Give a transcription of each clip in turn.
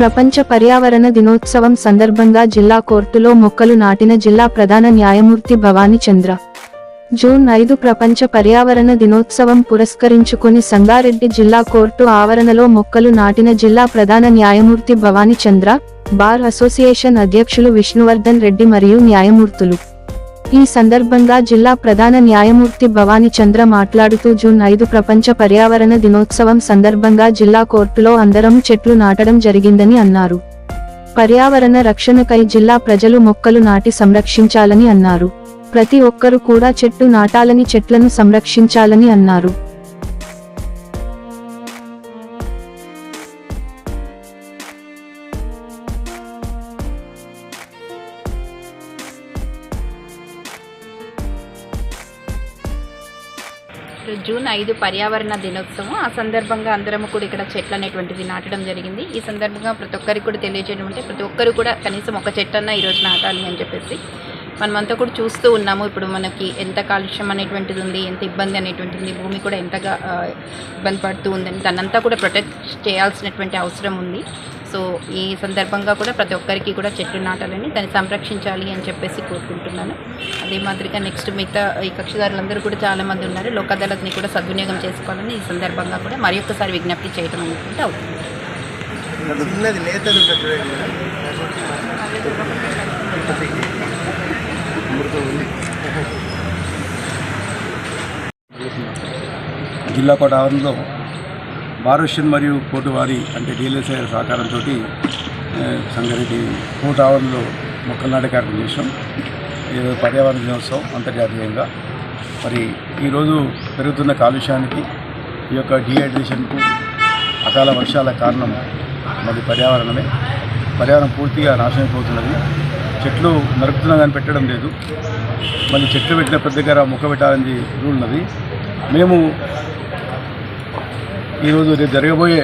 ప్రపంచ పర్యావరణ దినోత్సవం సందర్భంగా జిల్లా కోర్టులో మొక్కలు నాటిన జిల్లా ప్రధాన న్యాయమూర్తి భవానీ చంద్ర. జూన్ ఐదు ప్రపంచ పర్యావరణ దినోత్సవం పురస్కరించుకుని సంగారెడ్డి జిల్లా కోర్టు ఆవరణలో మొక్కలు నాటిన జిల్లా ప్రధాన న్యాయమూర్తి భవానీ చంద్ర బార్ అసోసియేషన్ అధ్యక్షులు విష్ణువర్ధన్ రెడ్డి మరియు న్యాయమూర్తులు. ఈ సందర్భంగా జిల్లా ప్రధాన న్యాయమూర్తి భవానీ చంద్ర మాట్లాడుతూ జూన్ ఐదు ప్రపంచ పర్యావరణ దినోత్సవం సందర్భంగా జిల్లా కోర్టులో అందరం చెట్లు నాటడం జరిగిందని అన్నారు. పర్యావరణ రక్షణకై జిల్లా ప్రజలు మొక్కలు నాటి సంరక్షించాలని అన్నారు. ప్రతి ఒక్కరూ కూడా చెట్టు నాటాలని చెట్లను సంరక్షించాలని అన్నారు. జూన్ ఐదు పర్యావరణ దినోత్సవం. ఆ సందర్భంగా అందరం కూడా ఇక్కడ చెట్లు అనేటువంటిది నాటడం జరిగింది. ఈ సందర్భంగా ప్రతి ఒక్కరికి కూడా తెలియజేయడం అంటే ప్రతి ఒక్కరు కూడా కనీసం ఒక చెట్టు అన్న ఈరోజు నాటాలి అని చెప్పేసి మనమంతా కూడా చూస్తూ ఉన్నాము. ఇప్పుడు మనకి ఎంత కాలుష్యం అనేటువంటిది ఉంది ఎంత ఇబ్బంది అనేటువంటిది ఉంది భూమి కూడా ఎంతగా ఇబ్బంది పడుతూ ఉందని. దాన్నంతా కూడా ప్రొటెక్ట్ చేయాల్సినటువంటి అవసరం ఉంది. సో ఈ సందర్భంగా కూడా ప్రతి ఒక్కరికి కూడా చెట్లు నాటాలని దాన్ని సంరక్షించాలి అని చెప్పేసి కోరుకుంటున్నాను. అదే మాదిరిగా నెక్స్ట్ మిగతా ఈ కక్షిదారులందరూ కూడా చాలా మంది ఉన్నారు. లోక్ అదాలత్ని కూడా సద్వినియోగం చేసుకోవాలని ఈ సందర్భంగా కూడా మరి ఒక్కసారి విజ్ఞప్తి చేయడం అనుకుంటే అవుతుంది. జిల్లా కోట ఆవరణలో బారోషన్ మరియు కోటువారి అంటే డిఎల్ఎస్ఐ సహకారంతో సంగారెడ్డి కోట ఆవరణలో మొక్కలు నాటే కార్యక్రమం చేసాం ఏదో పర్యావరణ దినోత్సవం అంతర్జాతీయంగా. మరి ఈరోజు పెరుగుతున్న కాలుష్యానికి ఈ యొక్క డిహైడ్రేషన్కు అకాల వర్షాల కారణం మరి పర్యావరణమే. పర్యావరణం పూర్తిగా నాశనమైపోతున్నది చెట్లు నరుకుతున్నా కానీ పెట్టడం లేదు. మళ్ళీ చెట్లు పెట్టిన ప్రతి దగ్గర మొక్క పెట్టాలని రూల్ ఉన్నది. మేము ఈరోజు రేపు జరగబోయే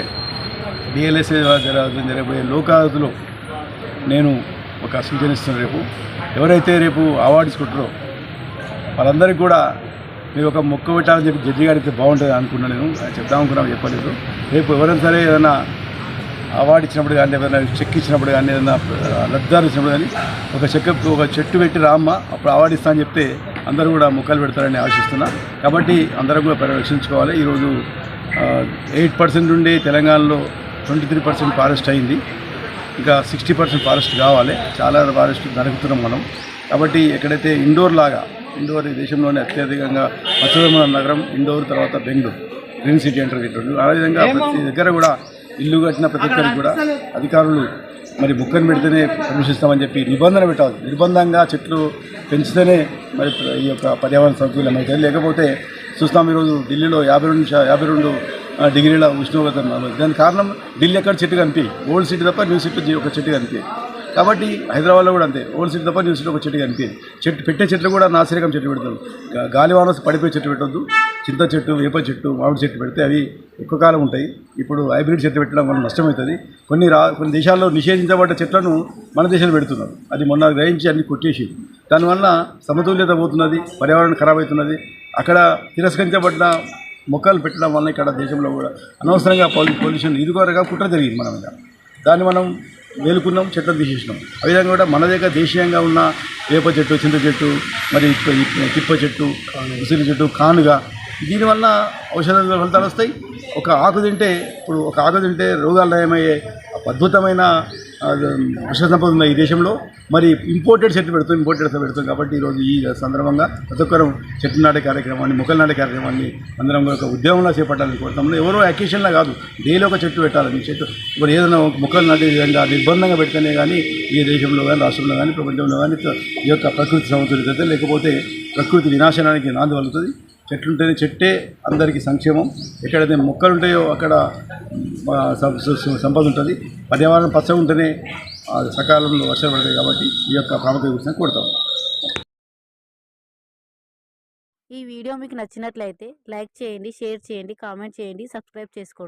డిఎల్ఎస్ఏ జరగబోయే లోకాదులో నేను ఒక సూచన ఇస్తున్నాను రేపు. ఎవరైతే రేపు అవార్డు ఇసుకుంటారో వాళ్ళందరికీ కూడా మీరు ఒక మొక్క పెట్టాలని చెప్పి జడ్జి గారు బాగుంటుంది అనుకున్నాను నేను. చెప్దాం అనుకున్నాను చెప్పలేదు. రేపు ఎవరైనా సరే ఏదైనా అవార్డు ఇచ్చినప్పుడు కానీ ఏదైనా చెక్ ఇచ్చినప్పుడు కానీ ఏదైనా లబ్ధాలు ఇచ్చినప్పుడు కానీ ఒక చెక్ ఒక చెట్టు పెట్టి రామ్మ అప్పుడు అవార్డు ఇస్తా అని చెప్తే అందరూ కూడా మొక్కలు పెడతారని ఆశిస్తున్నా. కాబట్టి అందరం కూడా పరిరక్షించుకోవాలి. ఈరోజు ఎయిట్ పర్సెంట్ నుండి తెలంగాణలో ట్వంటీ త్రీ పర్సెంట్ ఫారెస్ట్ అయింది. ఇంకా సిక్స్టీ పర్సెంట్ ఫారెస్ట్ కావాలి. చాలా ఫారెస్ట్ నరుకుతున్నాం మనం. కాబట్టి ఎక్కడైతే ఇండోర్ లాగా ఇండోర్ ఈ దేశంలోనే అత్యధికంగా పశ్చిమ నగరం ఇండోర్ తర్వాత బెంగళూరు గ్రీన్ సిటీ అంటారు ఇటువంటి అదేవిధంగా ప్రతి దగ్గర కూడా ఇల్లు కట్టిన ప్రతి ఒక్కరికి కూడా అధికారులు మరి బుక్కను పెడితేనే ప్రవేశిస్తామని చెప్పి నిబంధన పెట్టాలి. నిర్బంధంగా చెట్లు పెంచితేనే మరి ఈ యొక్క పర్యావరణ సంతులం అయితే లేకపోతే చూస్తాం ఈరోజు ఢిల్లీలో యాభై రెండు యాభై రెండు డిగ్రీల ఉష్ణోగ్రత దానికి కారణం ఢిల్లీ ఎక్కడ చెట్టు కనిపి ఓల్డ్ సిటీ తప్ప న్యూ సిటీ ఒక చెట్టు కనిపి కాబట్టి హైదరాబాద్లో కూడా అంతే. ఓల్డ్ సిటీ తప్ప న్యూ సిటీ ఒక చెట్టు కనిపి చెట్టు పెట్టే చెట్లు కూడా నాసిరకం చెట్టు పెడతారు. గాలి వానస్ పడిపోయే చెట్టు పెట్టొద్దు. చింత చెట్టు వేప చెట్టు మామిడి చెట్టు పెడితే అవి ఎక్కువ కాలం ఉంటాయి. ఇప్పుడు హైబ్రిడ్ చెట్టు పెట్టడం వల్ల నష్టమవుతుంది. కొన్ని రా కొన్ని దేశాల్లో నిషేధించబడ్డ చెట్లను మన దేశంలో పెడుతున్నారు. అది మొన్న గ్రహించి అన్ని కొట్టేసి దానివల్ల సమతుల్యత పోతున్నది పర్యావరణం ఖరాబ్ అవుతున్నది. అక్కడ తిరస్కరించబడ్డ మొక్కలు పెట్టడం వల్ల ఇక్కడ దేశంలో కూడా అనవసరంగా పొల్యూషన్ ఇదిగోరగా కుట్ర జరిగింది మన మీద. దాన్ని మనం వేలుకున్నాం చెట్లు తీసేసినాం. ఆ విధంగా కూడా మన దగ్గర దేశీయంగా ఉన్న వేప చెట్టు చింత చెట్టు మరి తిప్ప చెట్టు ఉసిరి చెట్టు కానుగా దీనివల్ల ఔషధ ఫలితాలు వస్తాయి. ఒక ఆకు తింటే ఇప్పుడు ఒక ఆకు తింటే రోగాలు నయమయ్యే అద్భుతమైన ఆ, వృక్ష సంపద ఈ దేశంలో మరి ఇంపోర్టెడ్ చెట్లు పెడుతుంది ఇంపోర్టెడ్ పెడుతుంది కాబట్టి ఈరోజు ఈ సందర్భంగా ప్రతి ఒక్కరు చెట్టు నాటే కార్యక్రమాన్ని మొక్కలు నాటే కార్యక్రమాన్ని అందరం ఒక ఉద్యమంలో చేపట్టాలని కోరుతాము ఎవరో అకేషన్లా కాదు డైలీ ఒక చెట్టు పెట్టాలని చెట్టు. ఇప్పుడు ఏదైనా ఒక మొక్కలు నాటే విధంగా నిర్బంధంగా పెడితేనే కానీ ఈ దేశంలో కానీ రాష్ట్రంలో కానీ ప్రపంచంలో కానీ ఈ యొక్క ప్రకృతి సమతుల్యత లేకపోతే ప్రకృతి వినాశనానికి నాంది కలుగుతుంది చెట్లుంటేనే చెట్టే అందరికీ సంక్షేమం. ఎక్కడైతే మొక్కలు ఉంటాయో అక్కడ సంపద ఉంటుంది. పర్యావరణం పచ్చగా ఉంటేనే సకాలంలో వర్షాలు పడతాయి కాబట్టి ఈ యొక్క ప్రాముఖ్యత గురించి కోరుతాం ఈ వీడియో మీకు నచ్చినట్లయితే లైక్ చేయండి షేర్ చేయండి కామెంట్ చేయండి సబ్స్క్రైబ్ చేసుకోండి.